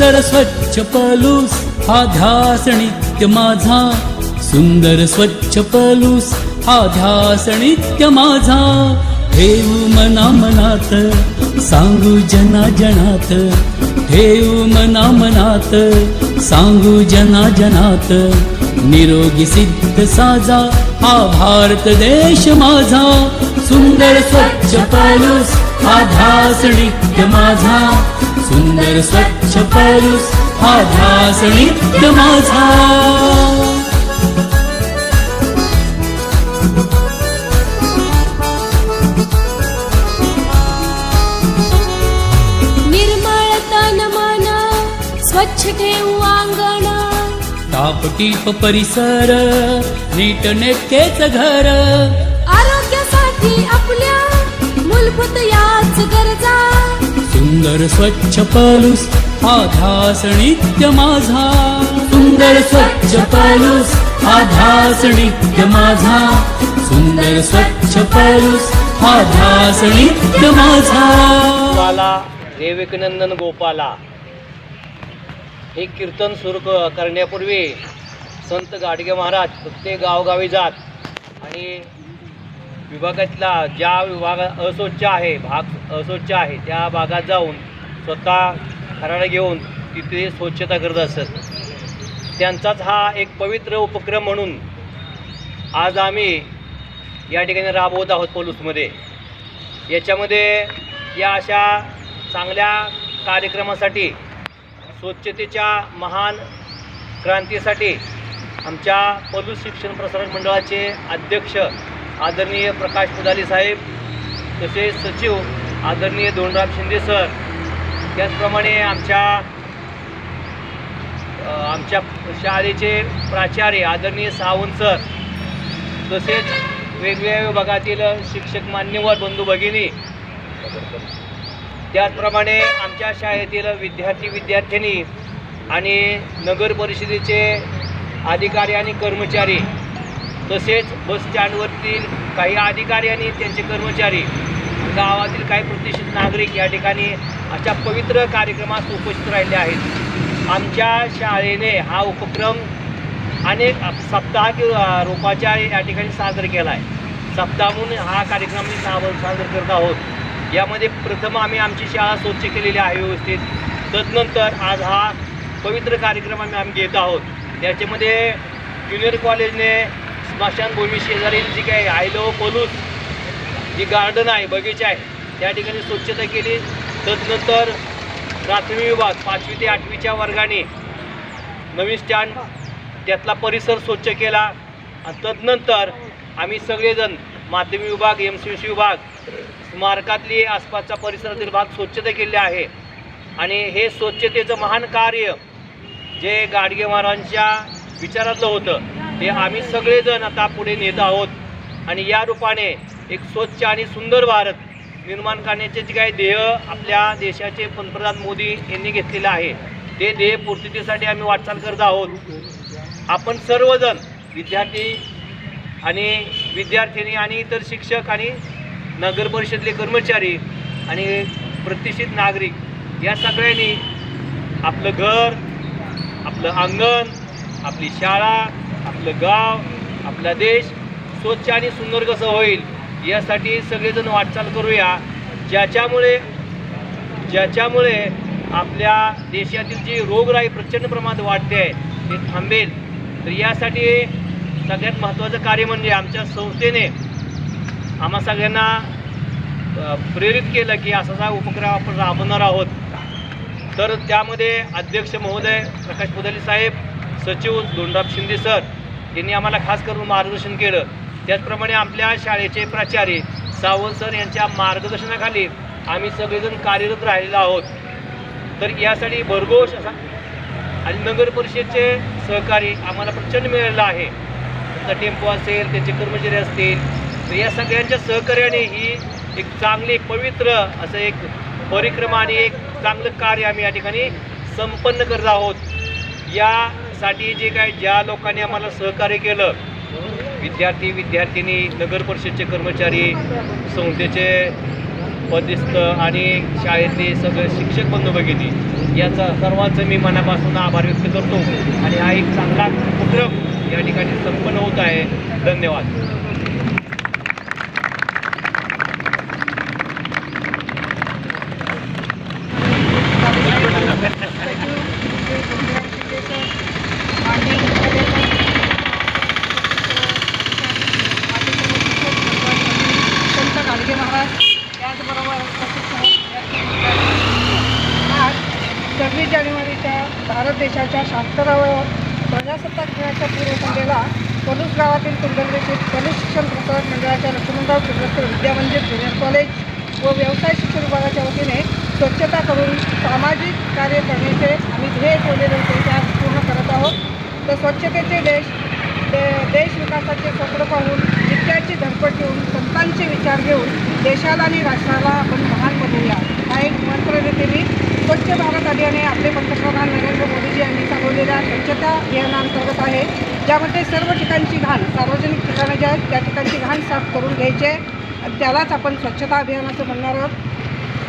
सुंदर स्वच्छ पलूस हा ध्यास नित्य माझा. सुंदर स्वच्छ पलूस हा ध्यास नित्य माझा. ठेव मना मनात सांगू जना जनात. ठेव मना मनात सांगू जना जनात. निरोगी सिद्ध साजा हा भारत देश माझा. सुंदर स्वच्छ पलूस हा ध्यास नित्य माझा. सुंदर स्वच्छ पलूस हा ध्यास नित्य माझा. स्वच्छ ठेवू अंगण टापटीप परिसर नीट नेटकेच घर. मूलभूत याच गरजा. सुंदर स्वच्छ पलूस हा ध्यास नित्य माझा. सुंदर स्वच्छ पलूस हा ध्यास नित्य माझा. सुंदर स्वच्छ पलूस हा ध्यास नित्य माझा. गोपाला देवकीनंदन गोपाला. हे कीर्तन सुरू करण्यापूर्वी संत गाडगे महाराज प्रत्येक गावगावी जात आणि विभागातला ज्या विभाग अस्वच्छ आहे भाग अस्वच्छ आहे त्या भागात जाऊन स्वतः खराडा घेऊन तिथे स्वच्छता करत असत. त्यांचाच हा एक पवित्र उपक्रम म्हणून आज आम्ही या ठिकाणी राबवत आहोत पोलूसमध्ये. याच्यामध्ये या अशा चांगल्या कार्यक्रमासाठी स्वच्छतेच्या महान क्रांतीसाठी आमच्या पलूस शिक्षण प्रसारण मंडळाचे अध्यक्ष आदरणीय प्रकाश पुदाली साहेब तसेच सचिव आदरणीय दोनराम शिंदे सर त्याचप्रमाणे आमच्या आमच्या शाळेचे प्राचार्य आदरणीय सावंत सर तसेच वेगवेगळ्या विभागातील शिक्षक मान्यवर बंधू भगिनी त्याचप्रमाणे आमच्या शाळेतील विद्यार्थी विद्यार्थिनी आणि नगर परिषदेचे अधिकारी आणि कर्मचारी तसेच बसस्टँडवरतील काही अधिकारी आणि त्यांचे कर्मचारी गावातील काही प्रतिष्ठित नागरिक या ठिकाणी अशा पवित्र कार्यक्रमात उपस्थित राहिले आहेत. आमच्या शाळेने हा उपक्रम अनेक सप्ताह रूपाच्या रोपाच्या या ठिकाणी साजरा केला आहे. सप्ताह म्हणून हा कार्यक्रम मी सावर साजरा करत आहोत. यामध्ये प्रथम आम्ही आमची शाळा स्वच्छ केलेली आहे व्यवस्थित. तदनंतर आज हा पवित्र कार्यक्रम आम्ही आम्ही घेत आहोत. त्याच्यामध्ये ज्युनियर कॉलेजने स्मशानभूमी शेजारील जी काही आयलो पलूस जी गार्डन आहे बगीचा आहे त्या ठिकाणी स्वच्छता केली. तदनंतर प्राथमिक विभाग पाचवी ते आठवीच्या वर्गाने नवीन स्टँड त्यातला परिसर स्वच्छ केला. आणि तदनंतर आम्ही सगळेजण माध्यमिक विभाग एम सी सी विभाग स्मारकातली आसपासचा परिसरातील भाग स्वच्छता केले आहे. आणि हे स्वच्छतेचं महान कार्य जे गाडगे महाराजांच्या विचारातलं होतं ते आम्ही सगळेजण आता पुढे नेत आहोत. आणि या रूपाने एक स्वच्छ आणि सुंदर भारत निर्माण करण्याचे जे काही ध्येय आपल्या देशाचे पंतप्रधान मोदी यांनी घेतलेलं आहे ते ध्येय पूर्ततेसाठी आम्ही वाटचाल करत आहोत. आपण सर्वजण विद्यार्थी आणि विद्यार्थिनी आणि इतर शिक्षक आणि नगर परिषदेतले कर्मचारी आणि प्रतिष्ठित नागरिक या सगळ्यांनी आपलं घर आपलं अंगण आपली शाळा आपलं गाव आपला देश स्वच्छ आणि सुंदर कसं होईल यासाठी सगळेजण वाटचाल करूया. ज्याच्यामुळे ज्याच्यामुळे आपल्या देशातील जी रोगराई प्रचंड प्रमाणात वाढते आहे ते थांबेल. तर यासाठी सगळ्यात महत्त्वाचं कार्य म्हणजे आमच्या संस्थेने आम्हा सगळ्यांना प्रेरित केलं की असा असा उपक्रम आपण राबवणार आहोत. तर त्यामध्ये अध्यक्ष महोदय प्रकाश पुदाली साहेब सचिव धोंडराब शिंदे सर यांनी आम्हाला खास करून मार्गदर्शन केलं. त्याचप्रमाणे आपल्या शाळेचे प्राचार्य सावंत सर यांच्या मार्गदर्शनाखाली आम्ही सगळेजण कार्यरत राहिलेलो आहोत. तर यासाठी भरघोष असा आणि नगर परिषदचे सहकारी आम्हाला प्रचंड मिळालेलं आहे. त्यांचा टेम्पो असेल त्यांचे कर्मचारी असतील तर या सगळ्यांच्या सहकार्याने ही एक चांगली पवित्र असं एक परिक्रमा आणि एक चांगलं कार्य आम्ही या ठिकाणी संपन्न करत आहोत. या यासाठी जे काय ज्या लोकांनी आम्हाला सहकार्य केलं विद्यार्थी विद्यार्थिनी नगर परिषदचे कर्मचारी संस्थेचे पदिस्त आणि शाळेतले सगळे शिक्षक बंधू भगिनी याचा सर्वांचं मी मनापासून आभार व्यक्त करतो. आणि हा एक चांगला उपक्रम या ठिकाणी संपन्न होत आहे. धन्यवाद संत गाडगे महाराज त्याचबरोबर आज सव्वीस जानेवारीच्या भारत देशाच्या शास्त्रावर प्रजासत्ताक दिनाच्या पूर्वसंध्येला पलूस गावातील कुंडलवेशीत पलूस शिक्षण प्रसारक मंडळाच्या लक्ष्मणराव किर्लोस्कर विद्यामंदिर ज्युनियर कॉलेज व व्यवसाय शिक्षण विभागाच्या वतीने स्वच्छता करून सामाजिक कार्य करण्याचे आम्ही ध्येय ठेवलेले होते ते आज पूर्ण करत आहोत. तर स्वच्छतेचे देश दे- देश विकासाचे स्वप्न पाहून नित्याची धडपड घेऊन संतांचे विचार घेऊन देशाला आणि राष्ट्राला आपण महान बनवूया. हा एक मंत्र देते मी. स्वच्छ भारत अभियाने आपले पंतप्रधान नरेंद्र मोदीजी यांनी चालवलेल्या स्वच्छता अभियानांतर्गत आहे. ज्यामध्ये सर्व ठिकाणची घाण सार्वजनिक ठिकाणं ज्या आहेत त्या ठिकाणची घाण साफ करून घ्यायची आहे. त्यालाच आपण स्वच्छता अभियानाचं म्हणणार आहोत.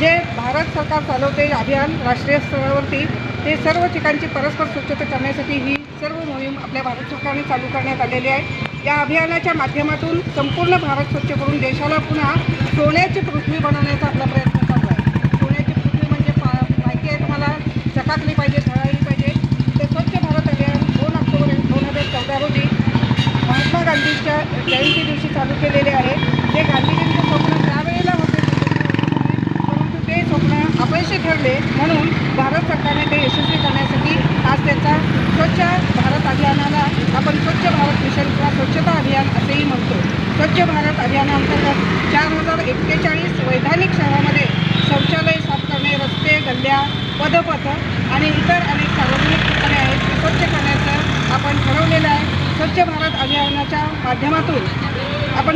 जे भारत सरकार चालवते अभियान राष्ट्रीय स्तरावरती ते सर्व ठिकाणची परस्पर स्वच्छता करण्यासाठी ही सर्व मोहीम आपल्या भारत सरकारने चालू करण्यात आलेली आहे. या अभियानाच्या माध्यमातून संपूर्ण भारत स्वच्छ करून देशाला पुन्हा सोन्याची पृथ्वी बनवण्याचा आपला प्रयत्न चालू आहे सोन्याची पृथ्वी म्हणजे पा माहिती आहे तुम्हाला चकाकली पाहिजे झळाळली पाहिजे ते स्वच्छ भारत अभियान दोन ऑक्टोबर दोन हजार चौदा रोजी महात्मा गांधींच्या जयंती दिवशी चालू केलेले आहे जे गांधीजींचं स्वप्न त्यावेळेला होते परंतु ते स्वप्न अपयशी म्हणून भारत सरकारने ते यशस्वी करण्यासाठी आज त्याचा स्वच्छ भारत अभियानाला आपण स्वच्छ भारत मिशन किंवा स्वच्छता अभियान असेही म्हणतो. स्वच्छ भारत अभियानांतर्गत चार हजार एक्केचाळीस वैधानिक शहरामध्ये शौचालय साफ करणे रस्ते गल्ल्या पदपथ आणि इतर अनेक सार्वजनिक ठिकाणे आहेत स्वच्छ करण्याचं आपण ठरवलेलं आहे. स्वच्छ भारत अभियानाच्या माध्यमातून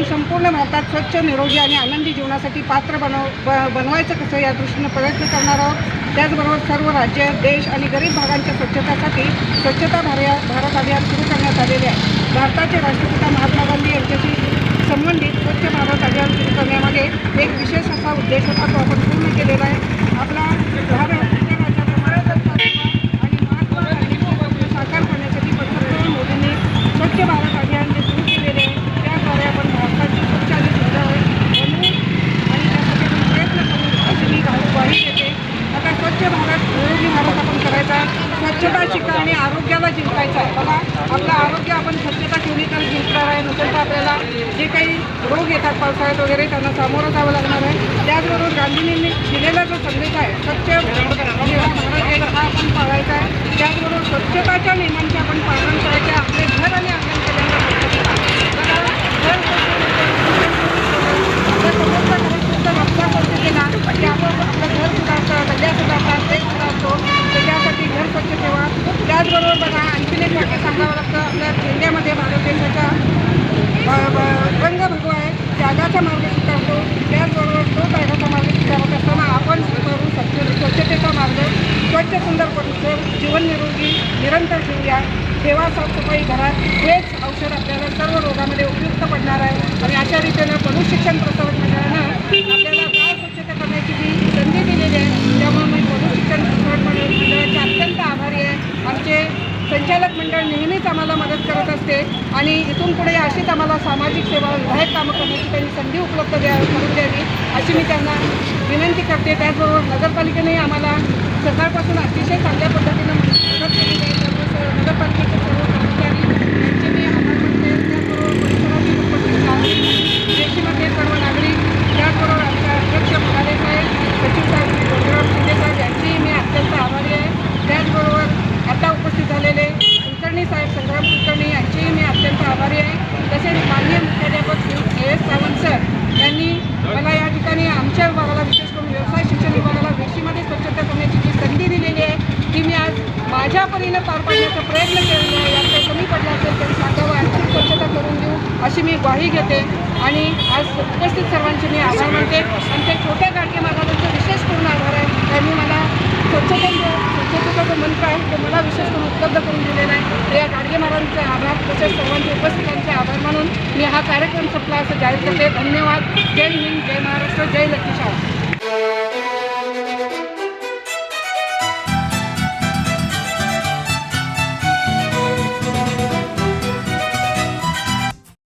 आपण संपूर्ण भारतात स्वच्छ निरोगी आणि आनंदी जीवनासाठी पात्र बनव ब बनवायचं कसं या दृष्टीनं प्रयत्न करणार आहोत? त्याचबरोबर सर्व राज्य देश आणि गरीब भागांच्या स्वच्छतासाठी स्वच्छता भारया भारत अभियान सुरू करण्यात आलेले आहे. भारताचे राष्ट्रपिता महात्मा गांधी यांच्याशी संबंधित स्वच्छ भारत अभियान सुरू करण्यामागे एक विशेष असा उद्देश होता तो आपण पूर्ण केलेला आहे आपला भारत इतर राज्याप्रमाणे लोकतांत्रिक आणि महात्मा गांधींची स्वप्न साकार करण्यासाठी पंतप्रधान मोदींनी स्वच्छ भारत अभियान जे सुरू केलेले आहे त्याद्वारे आपण भारताची स्वच्छ आणि सुंदर बनवू आणि त्यासाठी आपण प्रयत्न करू अशी मी ग्वा- ग्वाही देते आता स्वच्छ भारत निरोगी भारत आपण करायचा आहे. स्वच्छता शिका आणि आरोग्याला जिंकायचं आहे. बघा आपलं आरोग्य आपण स्वच्छता ठेवली तर जिंकणार आहे. नसेल तर आपल्याला जे काही रोग येतात पावसाळ्यात वगैरे त्यांना सामोरं जावं लागणार आहे. त्याचबरोबर गांधींनी दिलेला जो संदेश आहे स्वच्छ म्हणजे आपण पाळायचा आहे. त्याचबरोबर स्वच्छताच्या नियमांचे आपण पालन करायचे आपले घर आणि अंगण केल्यानंतर स्वच्छता बघा, घर आपल्या समोरचा घर सुद्धा रस्ता स्वच्छ केला की आपण आपलं घर सुधारतं गल्ल्या सुधारतात ते सुधारतो त्याच्यासाठी घर स्वच्छ ठेवा त्याचबरोबर बघा आणखीन एक वाक्य सांगावं लागतं आपल्या झेंड्यामध्ये भारत देशाच्या ब- ब- रंग भगवा आहे त्यागाचा मार्ग स्वीकारतो त्याचबरोबर तो त्यागाचा मार्ग स्वीकारत असताना आपण स्वीकारू स्वच्छ स्वच्छतेचा मार्ग स्वच्छ सुंदर परिसर जीवन निरोगी निरंतर ठेवूया ठेवा साफसफाई घरात हेच औषध आपल्याला सर्व रोगामध्ये उपयुक्त पडणार आहे. आणि अशा रीतीनं पलू शिक्षण प्रसारक मंडळानं आपल्याला गाव स्वच्छता करण्याची जी संधी दिलेली आहे त्यामुळे मी पलू शिक्षण प्रसारक मंडळ मंडळाचे अत्यंत आभारी आहे. आमचे संचालक मंडळ नेहमीच आम्हाला मदत करत असते. आणि इथून पुढे अशीच आम्हाला सामाजिक सेवा विधायक कामं करण्याची त्यांनी संधी उपलब्ध द्या करून द्यावी अशी मी त्यांना विनंती करते. त्याचबरोबर नगरपालिकेने आम्हाला सकाळपासून अतिशय चांगल्या पद्धतीनं मदत केलेली आहे त्यामुळे स- नगरपालिकेचे सर्व कर्मचारी यांचे मी आभार मानते त्याचबरोबर परिसरातील उपस्थित देशीमध्ये सर्व नागरिक त्याचबरोबर आमच्या अध्यक्ष फुलारे साहेब सचिव साहेब श्री गोविंदराव शिंदे साहेब यांचेही मी अत्यंत आभारी आहे त्याचबरोबर आता उपस्थित झालेले कुलकर्णी साहेब संग्राम कुलकर्णी यांचेही मी अत्यंत आभारी आहे तसेच माननीय मुख्याध्यापक Shri A S Sawant sir यांनी मला या ठिकाणी आमच्या विभागाला विशेष करून व्यवसाय शिक्षण विभागाला वेशीमध्ये स्वच्छता करण्याची जी संधी दिलेली आहे ती मी आज माझ्या परीनं पार पाडण्याचा प्रयत्न केलेला आहे. यात काही कमी पडलं असेल तरी सांगावं. आणखी स्वच्छता करून देऊ अशी मी ग्वाही घेते. आणि आज उपस्थित सर्वांचे मी आभार मानते. आणि ते छोट्या गाडगे महाराजांचा विशेष करून आभार आहे. त्यांनी मला स्वच्छतेचं स्वच्छतेचा जो मंत्र आहे तो मला विशेष करून उपलब्ध करून दिलेला आहे. तर या गाडगे महाराजांचे आभार तसेच सर्वांचे उपस्थितांचे आभार मानून मी हा कार्यक्रम संपला असं जाहीर करते. धन्यवाद. जय हिंद जय महाराष्ट्र जय लक्ष्मी शाह